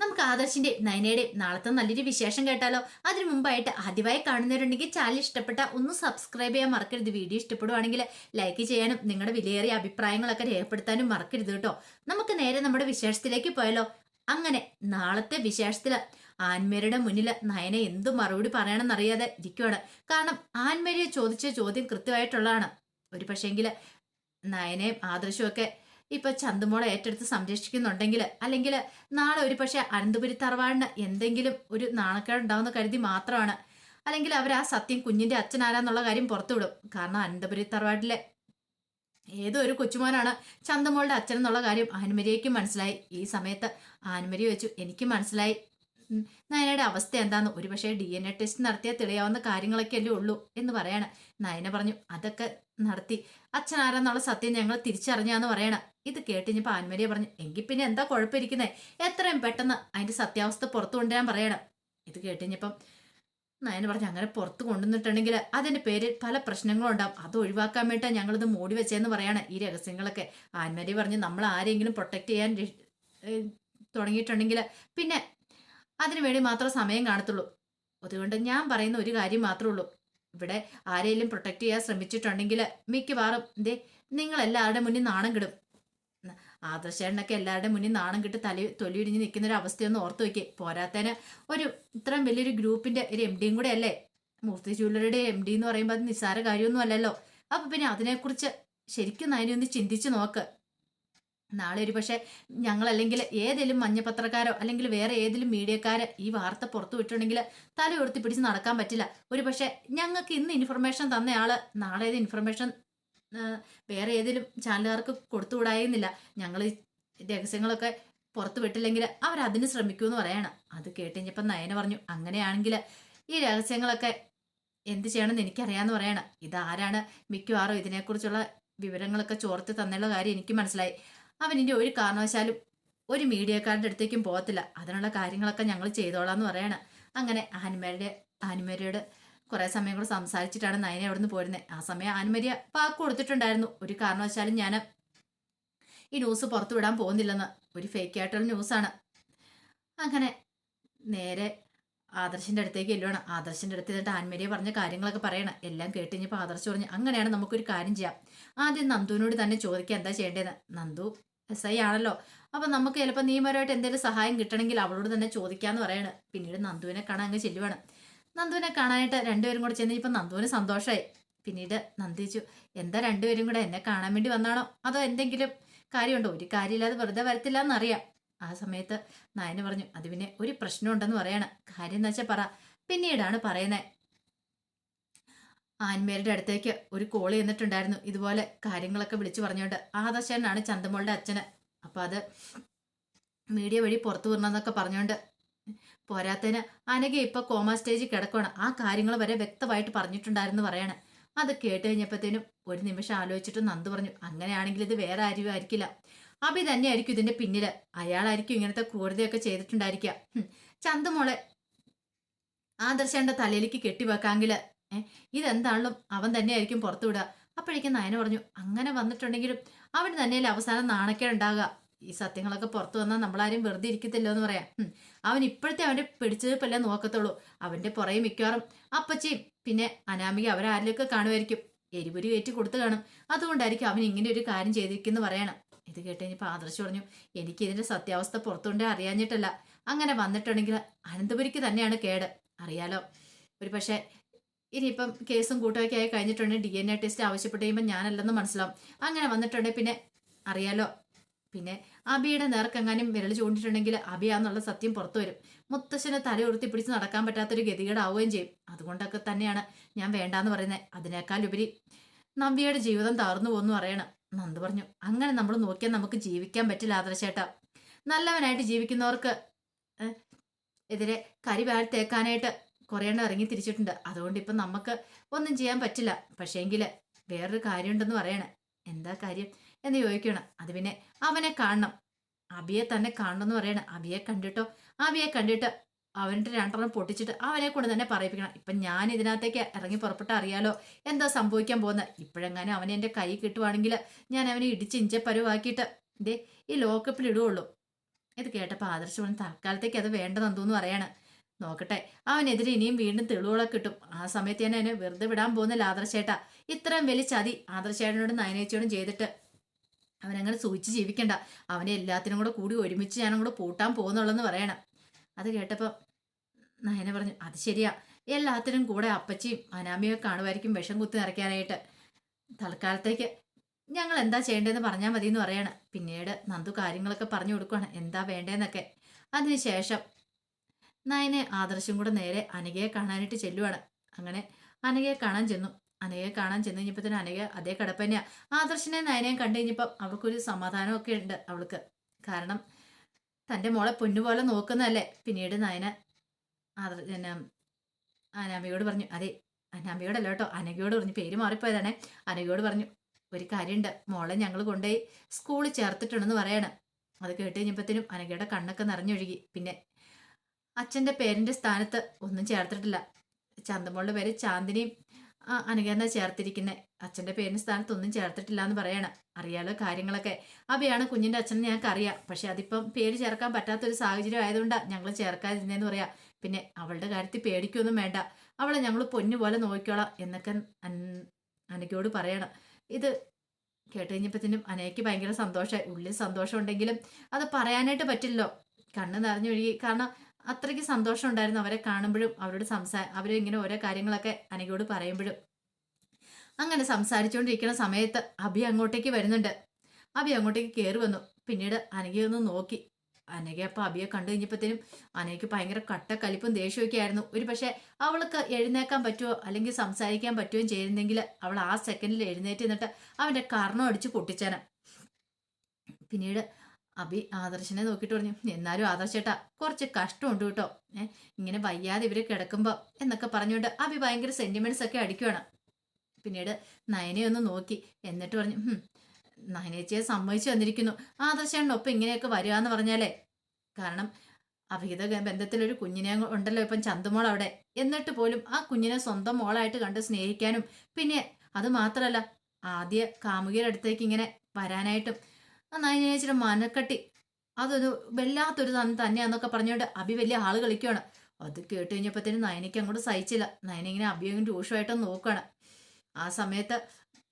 നമുക്ക് ആദർശിന്റെ നയനയുടെ നാളത്തെ നല്ലൊരു വിശേഷം കേട്ടാലോ? അതിനു മുമ്പായിട്ട് ആദ്യമായി കാണുന്നവരുണ്ടെങ്കിൽ ചാനൽ ഇഷ്ടപ്പെട്ട ഒന്ന് സബ്സ്ക്രൈബ് ചെയ്യാൻ മറക്കരുത്. വീഡിയോ ഇഷ്ടപ്പെടുവാണെങ്കിൽ ലൈക്ക് ചെയ്യാനും നിങ്ങളുടെ വിലയേറിയ അഭിപ്രായങ്ങളൊക്കെ രേഖപ്പെടുത്താനും മറക്കരുത് കേട്ടോ. നമുക്ക് നേരെ നമ്മുടെ വിശേഷത്തിലേക്ക് പോയാലോ? അങ്ങനെ നാളത്തെ വിശേഷത്തിൽ ആൻമേരിയുടെ മുന്നിൽ നയന എന്തു മറുപടി പറയണമെന്നറിയാതെ ഇരിക്കുവാണ്. കാരണം ആൻമേരിയെ ചോദിച്ച ചോദ്യം കൃത്യമായിട്ടുള്ളതാണ്. ഒരു പക്ഷേങ്കിൽ നയനയും ആദർശവും ഒക്കെ ഇപ്പൊ ചന്തുമോളെ ഏറ്റെടുത്ത് സംരക്ഷിക്കുന്നുണ്ടെങ്കിൽ അല്ലെങ്കിൽ നാളെ ഒരു പക്ഷെ അനന്തപുരി തറവാടിന് എന്തെങ്കിലും ഒരു നാണക്കേട് ഉണ്ടാവുന്ന കരുതി മാത്രമാണ്. അല്ലെങ്കിൽ അവർ ആ സത്യം കുഞ്ഞിന്റെ അച്ഛനാരാന്നുള്ള കാര്യം പുറത്തുവിടും. കാരണം അനന്തപുരി തറവാട്ടിലെ ഏതോ ഒരു കൊച്ചുമോനാണ് ചന്തമോളുടെ അച്ഛൻ എന്നുള്ള കാര്യം ആനുമരിയേക്കും മനസ്സിലായി. ഈ സമയത്ത് ആനുമരി വെച്ചു എനിക്ക് മനസ്സിലായി. നയനയുടെ അവസ്ഥ എന്താന്ന് ഒരുപക്ഷെ ഡി എൻ എ ടെസ്റ്റ് നടത്തിയാൽ തെളിയാവുന്ന കാര്യങ്ങളൊക്കെ അല്ലേ ഉള്ളൂ എന്ന് പറയണ. നയന പറഞ്ഞു അതൊക്കെ നടത്തി. അച്ഛൻ ആരാന്നുള്ള സത്യം ഞങ്ങൾ തിരിച്ചറിഞ്ഞാന്ന് പറയണ. ഇത് കേട്ടിഞ്ഞപ്പോ ആൻമരിയെ പറഞ്ഞു എങ്കിൽ പിന്നെ എന്താ കുഴപ്പമിരിക്കുന്നേ എത്രയും പെട്ടെന്ന് അതിന്റെ സത്യാവസ്ഥ പുറത്തു കൊണ്ടുവരാൻ പറയണം. ഇത് കേട്ടിഞ്ഞപ്പം നയന പറഞ്ഞു അങ്ങനെ പുറത്ത് കൊണ്ടുവന്നിട്ടുണ്ടെങ്കിൽ അതിന്റെ പേരിൽ പല പ്രശ്നങ്ങളും ഉണ്ടാവും അത് ഒഴിവാക്കാൻ വേണ്ടിയിട്ടാണ് ഞങ്ങളിത് മൂടി വെച്ചതെന്ന് പറയാണ് ഈ രഹസ്യങ്ങളൊക്കെ. ആൻമരി പറഞ്ഞു നമ്മൾ ആരെങ്കിലും പ്രൊട്ടക്ട് ചെയ്യാൻ തുടങ്ങിയിട്ടുണ്ടെങ്കിൽ പിന്നെ അതിനു വേണ്ടി മാത്രം സമയം കാണത്തുള്ളൂ. അതുകൊണ്ട് ഞാൻ പറയുന്ന ഒരു കാര്യം മാത്രമേ ഉള്ളൂ. ഇവിടെ ആരെയും പ്രൊട്ടക്ട് ചെയ്യാൻ ശ്രമിച്ചിട്ടുണ്ടെങ്കിൽ മിക്കവാറും ദേ നിങ്ങൾ എല്ലാവരുടെ മുന്നിൽ നാണം കിടും. ആദർശേണ്ണൊക്കെ എല്ലാവരുടെ മുന്നിൽ നാണം കിട്ട് തല തൊലിയിടിഞ്ഞ് നിൽക്കുന്ന ഒരു അവസ്ഥയൊന്ന് ഓർത്ത് വയ്ക്കേ പോരാത്തേന് ഒരു ഇത്രയും വലിയൊരു ഗ്രൂപ്പിന്റെ ഒരു എം ഡിയും കൂടെ അല്ലേ മൂർത്തി ജ്വല്ലറിയുടെ എം ഡി എന്ന് പറയുമ്പോൾ അത് നിസ്സാര കാര്യമൊന്നും അല്ലല്ലോ. അപ്പം പിന്നെ അതിനെക്കുറിച്ച് ശരിക്കും അതിനെ ഒന്ന് ചിന്തിച്ച് നോക്ക്. നാളെ ഒരു പക്ഷേ ഞങ്ങളല്ലെങ്കിൽ ഏതെങ്കിലും മഞ്ഞപത്രക്കാരോ അല്ലെങ്കിൽ വേറെ ഏതെങ്കിലും മീഡിയക്കാരോ ഈ വാർത്ത പുറത്തു വിട്ടിട്ടുണ്ടെങ്കിൽ തല ഉയർത്തി പിടിച്ച് നടക്കാൻ പറ്റില്ല. ഒരു പക്ഷേ ഞങ്ങൾക്ക് ഇന്ന് ഇൻഫർമേഷൻ തന്നയാൾ നാളെ ഏത് ഇൻഫർമേഷൻ വേറെ ഏതെങ്കിലും ചാനലുകാർക്ക് കൊടുത്തുവിടായിരുന്നില്ല. ഞങ്ങൾ രഹസ്യങ്ങളൊക്കെ പുറത്തു വിട്ടില്ലെങ്കിൽ അവർ അതിന് എന്ന് പറയാണ്. അത് കേട്ടുകഴിഞ്ഞപ്പം നയന പറഞ്ഞു അങ്ങനെയാണെങ്കിൽ ഈ രഹസ്യങ്ങളൊക്കെ എന്ത് ചെയ്യണമെന്ന് എനിക്കറിയാമെന്ന് പറയണം. ഇതാരാണ് മിക്കവാറും ഇതിനെക്കുറിച്ചുള്ള വിവരങ്ങളൊക്കെ ചോർത്തി തന്നുള്ള കാര്യം എനിക്ക് മനസ്സിലായി. അവൻ ഇനി ഒരു കാരണവശാലും ഒരു മീഡിയക്കാരുടെ അടുത്തേക്കും പോകത്തില്ല. അതിനുള്ള കാര്യങ്ങളൊക്കെ ഞങ്ങൾ ചെയ്തോളാം എന്ന് പറയണം. അങ്ങനെ ആനിമേരുടെ ആനിമേരിയോട് കുറേ സമയം കൂടെ സംസാരിച്ചിട്ടാണ് നയനെ അവിടുന്ന് പോരുന്നത് ആ സമയം ആനിമരിയ പാക്ക് കൊടുത്തിട്ടുണ്ടായിരുന്നു. ഒരു കാരണവശാലും ഞാൻ ഈ ന്യൂസ് പുറത്തു വിടാൻ പോകുന്നില്ലെന്ന്. ഒരു ഫേക്ക് ആയിട്ടുള്ള ന്യൂസാണ്. അങ്ങനെ നേരെ ആദർശിന്റെ അടുത്തേക്ക് എല്ലുവാണ് ആദർശിന്റെ അടുത്ത് എന്നിട്ട് ആൻമരിയെ പറഞ്ഞ കാര്യങ്ങളൊക്കെ പറയണം. എല്ലാം കേട്ടുകഴിഞ്ഞപ്പോൾ ആദർശ് പറഞ്ഞു അങ്ങനെയാണ് നമുക്കൊരു കാര്യം ചെയ്യാം. ആദ്യം നന്ദുവിനോട് തന്നെ ചോദിക്കുക എന്താ ചെയ്യേണ്ടതെന്ന്. നന്ദു എസ് ഐ ആണല്ലോ അപ്പൊ നമുക്ക് ചിലപ്പോൾ നിയമപരമായിട്ട് എന്തെങ്കിലും സഹായം കിട്ടണമെങ്കിൽ അവളോട് തന്നെ ചോദിക്കാന്ന് പറയാണ്. പിന്നീട് നന്ദുവിനെ കാണാൻ അങ്ങ് ചെല്ലുവാണ്. നന്ദുവിനെ കാണാനായിട്ട് രണ്ടുപേരും കൂടെ ചെന്ന് ഇപ്പൊ നന്ദുവിന് സന്തോഷമായി പിന്നീട് നന്ദിച്ചു എന്താ രണ്ടുപേരും കൂടെ എന്നെ കാണാൻ വേണ്ടി വന്നാണോ? അതോ എന്തെങ്കിലും കാര്യമുണ്ടോ? ഒരു കാര്യമില്ലാതെ വെറുതെ വരത്തില്ല എന്നറിയാം ആ സമയത്ത് നായന പറഞ്ഞു അതിവിനെ പിന്നെ ഒരു പ്രശ്നമുണ്ടെന്ന് പറയാണ്. കാര്യം എന്ന് വെച്ചാൽ പറ. പിന്നീടാണ് പറയുന്നത് ആൻമേരുടെ അടുത്തേക്ക് ഒരു കോൾ ചെന്നിട്ടുണ്ടായിരുന്നു. ഇതുപോലെ കാര്യങ്ങളൊക്കെ വിളിച്ചു പറഞ്ഞുകൊണ്ട് ആദർശനാണ് ചന്തമോളുടെ അച്ഛന്. അപ്പൊ അത് മീഡിയ വഴി പുറത്തു വരണമെന്നൊക്കെ പറഞ്ഞുകൊണ്ട് പോരാത്തതിന് അനഘ ഇപ്പൊ കോമ സ്റ്റേജിൽ കിടക്കുകയാണ് ആ കാര്യങ്ങൾ വരെ വ്യക്തമായിട്ട് പറഞ്ഞിട്ടുണ്ടായിരുന്നു പറയാണ്. അത് കേട്ട് കഴിഞ്ഞപ്പോഴത്തേനും ഒരു നിമിഷം ആലോചിച്ചിട്ട് നന്ദു പറഞ്ഞു അങ്ങനെയാണെങ്കിൽ ഇത് വേറെ ആരും ആയിരിക്കില്ല. അഭി തന്നെയായിരിക്കും ഇതിന്റെ പിന്നിൽ. അയാളായിരിക്കും ഇങ്ങനത്തെ ക്രൂരതയൊക്കെ ചെയ്തിട്ടുണ്ടായിരിക്കുക. ചന്തുമോളെ ആദർശന്റെ തലയിലേക്ക് കെട്ടിവെക്കാമെങ്കിൽ ഇതെന്താണെങ്കിലും അവൻ തന്നെയായിരിക്കും പുറത്തു വിടുക. അപ്പോഴേക്കും നയന പറഞ്ഞു അങ്ങനെ വന്നിട്ടുണ്ടെങ്കിലും അവൻ തന്നെയല്ലേ അവസാനം നാണക്കേടുണ്ടാകുക. ഈ സത്യങ്ങളൊക്കെ പുറത്തു വന്നാൽ നമ്മളാരും വെറുതെ ഇരിക്കത്തില്ലോ എന്ന് പറയാം അവൻ ഇപ്പോഴത്തെ അവന്റെ പിടിച്ചെടുപ്പല്ലേ നോക്കത്തുള്ളൂ. അവന്റെ പുറകെ മിക്കവാറും അപ്പച്ചിയും പിന്നെ അനാമിക അവരാരിലൊക്കെ കാണുമായിരിക്കും. എരിപുരി കയറ്റി കൊടുത്തു കാണും. അതുകൊണ്ടായിരിക്കും അവൻ ഇങ്ങനെ ഒരു കാര്യം ചെയ്തിരിക്കുന്നു പറയണം. ഇത് കേട്ട് കഴിഞ്ഞപ്പോൾ ആദർശ് പറഞ്ഞു എനിക്ക് ഇതിന്റെ സത്യാവസ്ഥ പുറത്തുകൊണ്ടേ അറിയാഞ്ഞിട്ടല്ല. അങ്ങനെ വന്നിട്ടുണ്ടെങ്കിൽ അനന്തപുരിക്ക് തന്നെയാണ് കേട്. അറിയാലോ? ഒരു പക്ഷേ ഇനിയിപ്പം കേസും കൂട്ടമൊക്കെ ആയി കഴിഞ്ഞിട്ടുണ്ടെങ്കിൽ ഡി എൻ എ ടെസ്റ്റ് ആവശ്യപ്പെട്ട് കഴിയുമ്പോൾ ഞാനല്ലെന്ന് മനസ്സിലാവും. അങ്ങനെ വന്നിട്ടുണ്ടെങ്കിൽ പിന്നെ അറിയാലോ. പിന്നെ അബിയുടെ നേർക്കെങ്ങാനും വിരൽ ചൂണ്ടിട്ടുണ്ടെങ്കിൽ അബിയാന്നുള്ള സത്യം പുറത്തു വരും. മുത്തശ്ശനെ തല ഉയർത്തി പിടിച്ച് നടക്കാൻ പറ്റാത്തൊരു ഗതികേടാവുകയും ചെയ്യും. അതുകൊണ്ടൊക്കെ തന്നെയാണ് ഞാൻ വേണ്ടാന്ന് പറയുന്നത് അതിനേക്കാൾ ഉപരി നവ്യയുടെ ജീവിതം തകർന്നു പോകുന്നു പറയണം. നന്ദു പറഞ്ഞു അങ്ങനെ നമ്മൾ നോക്കിയാൽ നമുക്ക് ജീവിക്കാൻ പറ്റില്ല ആദർശേട്ടാ. നല്ലവനായിട്ട് ജീവിക്കുന്നവർക്ക് എതിരെ കരി വാഴ്ത്തേക്കാനായിട്ട് കുറേ എണ്ണം ഇറങ്ങി തിരിച്ചിട്ടുണ്ട്. അതുകൊണ്ട് ഇപ്പം നമുക്ക് ഒന്നും ചെയ്യാൻ പറ്റില്ല. പക്ഷേങ്കിൽ വേറൊരു കാര്യമുണ്ടെന്ന് പറയണേ. എന്താ കാര്യം എന്ന് ചോദിക്കണം. അത് പിന്നെ അവനെ കാണണം. അബിയെ തന്നെ കാണണം എന്ന് പറയണം. അബിയെ കണ്ടിട്ടോ? അബിയെ കണ്ടിട്ട് അവന്റെ രണ്ടെണ്ണം പൊട്ടിച്ചിട്ട് അവനെ കൊണ്ട് തന്നെ പറയിപ്പിക്കണം. ഇപ്പം ഞാൻ ഇതിനകത്തേക്ക് ഇറങ്ങി പുറപ്പെട്ട അറിയാലോ? എന്താ സംഭവിക്കാൻ പോകുന്നത് ഇപ്പോഴെങ്ങാനും അവനെ എന്റെ കൈ കിട്ടുവാണെങ്കിൽ ഞാൻ അവനെ ഇടിച്ച് ഇഞ്ച പരുവാക്കിയിട്ട് ദേ ഈ ലോക്കപ്പിൽ ഇടുകയുള്ളൂ ഇത് കേട്ടപ്പോൾ ആദർശം തൽക്കാലത്തേക്ക് അത് വേണ്ടതെന്തോന്ന് പറയാണ്? നോക്കട്ടെ. അവനെതിരെ ഇനിയും വീണ്ടും തെളിവുകളൊക്കെ കിട്ടും. ആ സമയത്ത് തന്നെ എന്നെ വെറുതെ വിടാൻ പോകുന്നില്ല ആദർശേട്ട ഇത്രയും വലിയ ചതി ആദർശേട്ടനോടും നയനേച്ചയോടും ചെയ്തിട്ട് അവനങ്ങനെ സൂചിച്ച് ജീവിക്കണ്ട. അവനെ എല്ലാത്തിനും കൂടെ കൂടി ഒരുമിച്ച് ഞാനും കൂടെ പൂട്ടാൻ പോകുന്നുള്ളെന്ന് പറയണം. അത് കേട്ടപ്പോൾ നയന പറഞ്ഞു അത് ശരിയാ. എല്ലാത്തിനും കൂടെ അപ്പച്ചിയും അനാമിയും കാണുമായിരിക്കും വിഷം കുത്തി നിറയ്ക്കാനായിട്ട്. തൽക്കാലത്തേക്ക് ഞങ്ങൾ എന്താ ചെയ്യേണ്ടതെന്ന് പറഞ്ഞാൽ മതി എന്ന് പറയാണ്. പിന്നീട് നന്ദു കാര്യങ്ങളൊക്കെ പറഞ്ഞു കൊടുക്കുകയാണ് എന്താ വേണ്ടതെന്നൊക്കെ അതിനുശേഷം നയനെ ആദർശം കൂടെ നേരെ അനഘയെ കാണാനായിട്ട് ചെല്ലുവാണ്. അങ്ങനെ അനഘയെ കാണാൻ ചെന്നു. അനഘയെ കാണാൻ ചെന്ന് കഴിഞ്ഞപ്പോൾ തന്നെ അനഘ അതേ കിടപ്പന്നെയാ ആദർശനെ നയനെയും കണ്ടു കഴിഞ്ഞപ്പം അവൾക്കൊരു സമാധാനമൊക്കെ ഉണ്ട് അവൾക്ക്. കാരണം തന്റെ മോളെ പൊന്നുപോലെ നോക്കുന്നതല്ലേ. പിന്നീട് നയന ആദർ അനാമിയോട് പറഞ്ഞു അതെ അനാമിയോടല്ല കേട്ടോ. അനഘയോട് പറഞ്ഞു പേര് മാറിപ്പോയതാണേ. അനഘയോട് പറഞ്ഞു ഒരു കാര്യമുണ്ട് മോളെ ഞങ്ങൾ കൊണ്ടുപോയി സ്കൂളിൽ ചേർത്തിട്ടുണ്ടെന്ന് പറയണം. അത് കേട്ട് കഴിഞ്ഞപ്പോഴത്തേനും അനഘയുടെ കണ്ണൊക്കെ നിറഞ്ഞൊഴുകി. പിന്നെ അച്ഛന്റെ പേരിന്റെ സ്ഥാനത്ത് ഒന്നും ചേർത്തിട്ടില്ല. ചന്തമോളുടെ പേര് ചാന്ദിനിയും അനുകരണ ചേർത്തിരിക്കുന്നത് അച്ഛന്റെ പേരിന്റെ സ്ഥാനത്ത് ഒന്നും ചേർത്തിട്ടില്ല എന്ന് പറയണം. അറിയാലോ കാര്യങ്ങളൊക്കെ. അവയാണ് കുഞ്ഞിന്റെ അച്ഛനെ ഞങ്ങൾക്ക് അറിയാം പക്ഷെ അതിപ്പം പേര് ചേർക്കാൻ പറ്റാത്തൊരു സാഹചര്യം ആയതുകൊണ്ട് ഞങ്ങൾ ചേർക്കാതിരുന്നതെന്ന് പറയാം. പിന്നെ അവളുടെ കാര്യത്തിൽ പേടിക്കൊന്നും വേണ്ട. അവളെ ഞങ്ങൾ പൊന്നു പോലെ നോക്കിക്കോളാം എന്നൊക്കെ അനഘയോട് പറയണം. ഇത് കേട്ട് കഴിഞ്ഞപ്പോഴത്തേനും അനയ്ക്ക് ഭയങ്കര സന്തോഷമായി. ഉള്ളിൽ സന്തോഷം ഉണ്ടെങ്കിലും അത് പറയാനായിട്ട് പറ്റില്ലല്ലോ. കണ്ണ് നിറഞ്ഞൊഴുകി. കാരണം അത്രയ്ക്ക് സന്തോഷം ഉണ്ടായിരുന്നു അവരെ കാണുമ്പോഴും അവരോട് സംസാ അവരിങ്ങനെ ഓരോ കാര്യങ്ങളൊക്കെ അനഘയോട് പറയുമ്പോഴും. അങ്ങനെ സംസാരിച്ചുകൊണ്ടിരിക്കുന്ന സമയത്ത് അഭി അങ്ങോട്ടേക്ക് വരുന്നുണ്ട്. അഭി അങ്ങോട്ടേക്ക് കയറി വന്നു. പിന്നീട് അനഘയൊന്ന് നോക്കി. അനഘ അപ്പോൾ അഭിയെ കണ്ടു കഴിഞ്ഞപ്പോഴത്തേനും അനഘയ്ക്ക് ഭയങ്കര കട്ടക്കലിപ്പും ദേഷ്യമൊക്കെ ആയിരുന്നു. ഒരു പക്ഷേ അവൾക്ക് എഴുന്നേക്കാൻ പറ്റുമോ അല്ലെങ്കിൽ സംസാരിക്കാൻ പറ്റുകയും ചെയ്യുന്നെങ്കിൽ അവൾ ആ സെക്കൻഡിൽ എഴുന്നേറ്റ് നിന്നിട്ട് അവന്റെ കർണം അടിച്ച് പൊട്ടിച്ചേനെ. പിന്നീട് അഭി ആദർശനെ നോക്കിട്ട് പറഞ്ഞു എന്നാലും ആദർശേട്ടാ കുറച്ച് കഷ്ടമുണ്ട് കേട്ടോ. ഏഹ് ഇങ്ങനെ വയ്യാതെ ഇവർ കിടക്കുമ്പോൾ എന്നൊക്കെ പറഞ്ഞുകൊണ്ട് അഭി ഭയങ്കര സെന്റിമെന്റ്സ് ഒക്കെ അടിക്കുവാണ്. പിന്നീട് നയനെ ഒന്ന് നോക്കി എന്നിട്ട് പറഞ്ഞു "ഹും, നയനേച്ചിയെ സമ്മതിച്ചു വന്നിരിക്കുന്നു ആദർശേട്ടനൊപ്പം ഇങ്ങനെയൊക്കെ വരിക എന്ന് പറഞ്ഞാലേ കാരണം അഭിഹിത ബന്ധത്തിലൊരു കുഞ്ഞിനെ ഉണ്ടല്ലോ ഇപ്പം ചന്തുമോൾ അവിടെ എന്നിട്ട് പോലും ആ കുഞ്ഞിനെ സ്വന്തം മോളായിട്ട് കണ്ട് സ്നേഹിക്കാനും പിന്നെ അത് മാത്രമല്ല ആദ്യ കാമുകിയുടെ അടുത്തേക്ക് ഇങ്ങനെ വരാനായിട്ടും ആ നയനേച്ചിയുടെ മനക്കെട്ടി. അതൊരു വല്ലാത്തൊരു തന്നെ തന്നെയാന്നൊക്കെ പറഞ്ഞുകൊണ്ട് അഭി വലിയ ആൾ കളിക്കുകയാണ് അത് കേട്ട് കഴിഞ്ഞപ്പോഴത്തേനും നയനയ്ക്ക് അങ്ങോട്ട് സഹിച്ചില്ല. നയന ഇങ്ങനെ അഭിയും രൂക്ഷമായിട്ട് നോക്കുകയാണ് ആ സമയത്ത്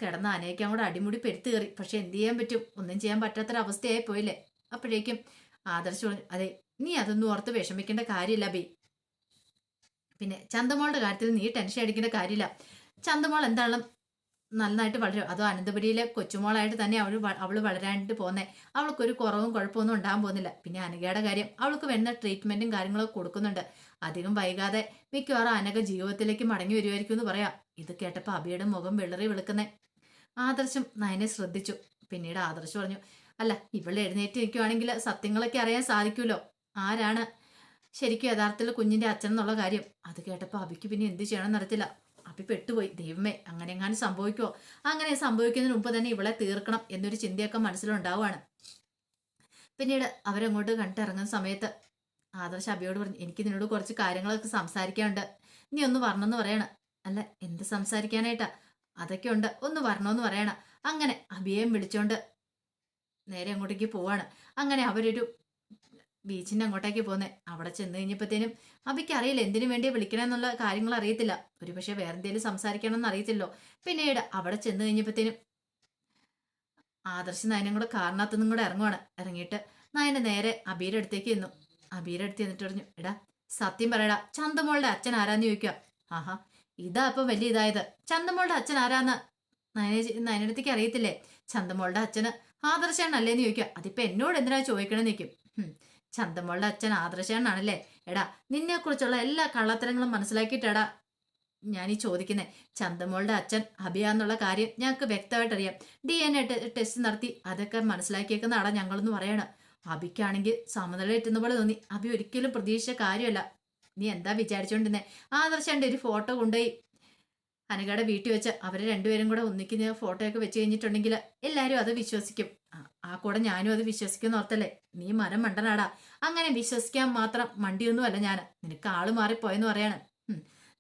കിടന്ന അനയ്ക്ക് അങ്ങോട്ട് അടിമുടി പെരുത്ത് കയറി. പക്ഷെ എന്ത് ചെയ്യാൻ പറ്റും? ഒന്നും ചെയ്യാൻ പറ്റാത്തൊരവസ്ഥയായി പോയില്ലേ? അപ്പോഴേക്കും ആദർശ അതെ നീ അതൊന്നും ഓർത്ത് വിഷമിക്കേണ്ട കാര്യമില്ല ബി. പിന്നെ ചന്തമോളുടെ കാര്യത്തിൽ നീ ടെൻഷൻ അടിക്കേണ്ട കാര്യമില്ല. ചന്തമോൾ എന്തായാലും നന്നായിട്ട് വളരും. അതോ അനന്തപുരിയിലെ കൊച്ചുമോളായിട്ട് തന്നെ അവൾ അവൾ വളരാനായിട്ട് പോകുന്നത് അവൾക്കൊരു കുറവും കുഴപ്പമൊന്നും ഉണ്ടാകാൻ പോകുന്നില്ല. പിന്നെ അനഘയുടെ കാര്യം അവൾക്ക് വേണ്ട ട്രീറ്റ്മെന്റും കാര്യങ്ങളൊക്കെ കൊടുക്കുന്നുണ്ട്. അധികം വൈകാതെ മിക്കവാറും അനഘ ജീവിതത്തിലേക്ക് മടങ്ങി വരുമായിരിക്കും എന്ന് പറയാം. ഇത് കേട്ടപ്പോൾ അബിയുടെ മുഖം വെള്ളറി വെളുക്കുന്നേ. ആദർശം നയനെ ശ്രദ്ധിച്ചു. പിന്നീട് ആദർശം പറഞ്ഞു അല്ല ഇവൾ എഴുന്നേറ്റ് നിൽക്കുവാണെങ്കിൽ സത്യങ്ങളൊക്കെ അറിയാൻ സാധിക്കുമല്ലോ. ആരാണ് ശരിക്കും യഥാർത്ഥത്തിൽ കുഞ്ഞിന്റെ അച്ഛൻ എന്നുള്ള കാര്യം? അത് കേട്ടപ്പോൾ അബിക്ക് പിന്നെ എന്ത് ചെയ്യണമെന്ന് അറിയത്തില്ല. അബി പെട്ടുപോയി. ദൈവമേ അങ്ങനെ എങ്ങാനും സംഭവിക്കുമോ അങ്ങനെ സംഭവിക്കുന്നതിന് മുമ്പ് തന്നെ ഇവളെ തീർക്കണം എന്നൊരു ചിന്തയൊക്കെ മനസ്സിലുണ്ടാവുകയാണ്. പിന്നീട് അവരങ്ങോട്ട് കണ്ടിറങ്ങുന്ന സമയത്ത് ആദർശ അബിയോട് പറഞ്ഞു എനിക്ക് നിന്നോട് കുറച്ച് കാര്യങ്ങളൊക്കെ സംസാരിക്കാനുണ്ട്. നീ ഒന്ന് വരണമെന്ന് പറയണ. അല്ല എന്ത് സംസാരിക്കാനായിട്ടാ? അതൊക്കെ ഉണ്ട്. ഒന്ന് വരണമെന്ന് പറയണ. അങ്ങനെ അബിയേയും വിളിച്ചോണ്ട് നേരെ അങ്ങോട്ടേക്ക് പോവാണ്. അങ്ങനെ അവരൊരു ബീച്ചിന്റെ അങ്ങോട്ടേക്ക് പോന്നെ. അവിടെ ചെന്ന് കഴിഞ്ഞപ്പോഴത്തേനും അബിക്ക് അറിയില്ല എന്തിനു വേണ്ടി വിളിക്കണമെന്നുള്ള കാര്യങ്ങൾ അറിയത്തില്ല. ഒരു പക്ഷേ വേറെ എന്തെങ്കിലും സംസാരിക്കണമെന്ന് അറിയത്തില്ലോ. പിന്നീട് അവിടെ ചെന്ന് കഴിഞ്ഞപ്പോഴത്തേനും ആദർശ് നയനും കൂടെ കാറിനകത്തുനിന്നും കൂടെ ഇറങ്ങുവാണ്. ഇറങ്ങിയിട്ട് നയന നേരെ അബീയുടെ അടുത്തേക്ക് ചെന്നു. അബീയുടെ അടുത്ത് ചെന്നിട്ട് പറഞ്ഞു എടാ സത്യം പറയടാ ചന്തമോളുടെ അച്ഛൻ ആരാന്ന് ചോദിക്കുക ആഹാ ഇതാ ഇപ്പൊ വലിയ ഇതായത്. ചന്തമോളുടെ അച്ഛൻ ആരാന്ന് നയന നയനടുത്തേക്ക് അറിയത്തില്ലേ? ചന്തമോളുടെ അച്ഛന് ആദർശാണല്ലേന്ന് ചോദിക്കുക അതിപ്പോൾ എന്നോട് എന്തിനാ ചോദിക്കണമെന്ന് ചോദിക്കും. "ഹും, ചന്തമോളുടെ അച്ഛൻ ആദർശാണാണല്ലേ എടാ നിന്നെ കുറിച്ചുള്ള എല്ലാ കള്ളത്തരങ്ങളും മനസ്സിലാക്കിയിട്ടെടാ. ഞാൻ ഈ ചോദിക്കുന്നത് ചന്തമോളുടെ അച്ഛൻ അഭിയാന്നുള്ള കാര്യം ഞങ്ങൾക്ക് വ്യക്തമായിട്ട് അറിയാം ഡി എൻ എ ടെസ്റ്റ് നടത്തി അതൊക്കെ മനസ്സിലാക്കിയേക്കുന്ന ആടാ ഞങ്ങളൊന്ന് പറയണം അഭിക്കാണെങ്കിൽ സമനില എത്തുന്ന പോലെ തോന്നി. അഭി ഒരിക്കലും പ്രതീക്ഷിച്ച കാര്യമല്ല. നീ എന്താ വിചാരിച്ചോണ്ടിരുന്നേ? ആദർശന്റെ ഒരു ഫോട്ടോ കൊണ്ടുപോയി അനഘയുടെ വീട്ടിൽ വെച്ച് അവരെ രണ്ടുപേരും കൂടെ ഒന്നിക്കുന്ന ഫോട്ടോ ഒക്കെ വെച്ച് കഴിഞ്ഞിട്ടുണ്ടെങ്കിൽ എല്ലാവരും അത് വിശ്വസിക്കും. ആ- കൂടെ ഞാനും അത് വിശ്വസിക്കുന്ന ഓർത്തല്ലേ? നീ മരം മണ്ടനാടാ. അങ്ങനെ വിശ്വസിക്കാൻ മാത്രം മണ്ടിയൊന്നുമല്ല ഞാൻ. നിനക്ക് ആൾ മാറിപ്പോയെന്ന് പറയാണ്.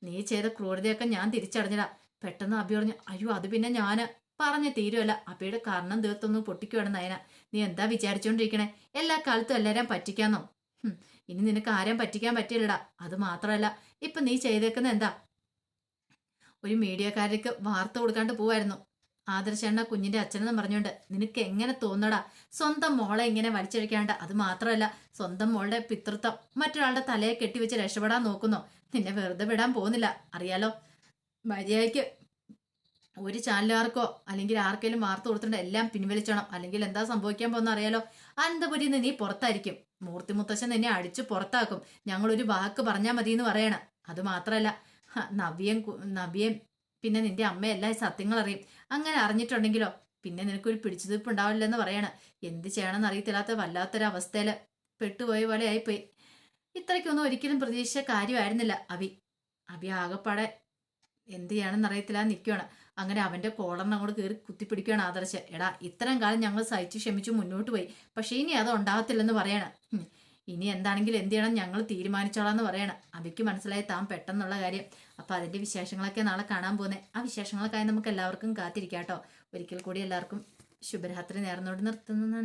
നീ ചെയ്ത ക്രൂരതയൊക്കെ ഞാൻ തിരിച്ചറിഞ്ഞടാ പെട്ടെന്ന് അഭി പറഞ്ഞു അയ്യോ അത് പിന്നെ ഞാൻ പറഞ്ഞു തീരുമല്ല അബിയുടെ കർണം തീർത്തൊന്ന് പൊട്ടിക്കുവാണ് നയന. നീ എന്താ വിചാരിച്ചോണ്ടിരിക്കണേ? എല്ലാ കാലത്തും എല്ലാവരും പറ്റിക്കാന്നോ? ഇനി നിനക്ക് ആരെയും പറ്റിക്കാൻ പറ്റില്ലടാ. അത് മാത്രമല്ല ഇപ്പൊ നീ ചെയ്തേക്കുന്ന എന്താ? ഒരു മീഡിയക്കാർക്ക് വാർത്ത കൊടുക്കാണ്ട് പോവായിരുന്നു. ആദർശണ്ണ കുഞ്ഞിന്റെ അച്ഛനെന്ന് പറഞ്ഞുകൊണ്ട് നിനക്ക് എങ്ങനെ തോന്നടാ? സ്വന്തം മോളെ ഇങ്ങനെ വലിച്ചഴിക്കാണ്ട്. അത് മാത്രമല്ല സ്വന്തം മോളുടെ പിതൃത്വം മറ്റൊരാളുടെ തലയെ കെട്ടിവെച്ച് രക്ഷപ്പെടാൻ നോക്കുന്നു. നിന്നെ വെറുതെ വിടാൻ പോകുന്നില്ല. അറിയാലോ? മര്യാദയ്ക്ക് ഒരു ചാനലുകാർക്കോ അല്ലെങ്കിൽ ആർക്കെങ്കിലും വാർത്ത കൊടുത്തിട്ടുണ്ട്. എല്ലാം പിൻവലിച്ചണം. അല്ലെങ്കിൽ എന്താ സംഭവിക്കാൻ പോകുന്ന അറിയാലോ? അനന്തപുരിയിൽ നിന്ന് നീ പുറത്തായിരിക്കും. മൂർത്തി മുത്തശ്ശൻ നിന്നെ അടിച്ചു പുറത്താക്കും. ഞങ്ങളൊരു വാക്ക് പറഞ്ഞാൽ മതി എന്ന് പറയണം. അത് മാത്രമല്ല നവ്യം നവ്യം പിന്നെ നിന്റെ അമ്മയെല്ലാം സത്യങ്ങൾ അറിയും. അങ്ങനെ അറിഞ്ഞിട്ടുണ്ടെങ്കിലോ? പിന്നെ നിനക്കൊരു ഉണ്ടാവില്ല എന്ന് പറയണ. എന്ത് ചെയ്യണമെന്ന് അറിയത്തില്ലാത്ത വല്ലാത്തൊരവസ്ഥയിൽ പെട്ടുപോയ പോലെ ആയിപ്പോയി. ഇത്രയ്ക്കൊന്നും ഒരിക്കലും പ്രതീക്ഷിച്ച കാര്യമായിരുന്നില്ല. അവി അവി ആകെപ്പാടെ എന്ത് ചെയ്യണമെന്ന് അറിയത്തില്ല നിൽക്കുകയാണ് അങ്ങനെ അവന്റെ കോളറിനെ അങ്ങോട്ട് കയറി കുത്തിപ്പിടിക്കുകയാണ് ആദർശ്. എടാ ഇത്രയും കാലം ഞങ്ങൾ സഹിച്ചു ക്ഷമിച്ചു മുന്നോട്ട് പോയി. പക്ഷേ ഇനി അത് ഉണ്ടാകത്തില്ലെന്ന് പറയണ. ഇനി എന്താണെങ്കിലും എന്ത് ചെയ്യണം? ഞങ്ങൾ തീരുമാനിച്ചോളാന്ന് പറയണം. അബിക്ക് മനസ്സിലായി താൻ പെട്ടെന്നുള്ള കാര്യം. അപ്പൊ അതിന്റെ വിശേഷങ്ങളൊക്കെ നാളെ കാണാൻ പോകുന്നത് ആ വിശേഷങ്ങൾക്കായി നമുക്ക് എല്ലാവർക്കും കാത്തിരിക്കാം കേട്ടോ ഒരിക്കൽ കൂടി എല്ലാവർക്കും ശുഭരാത്രി നേർന്നോട് നിർത്തുന്നു.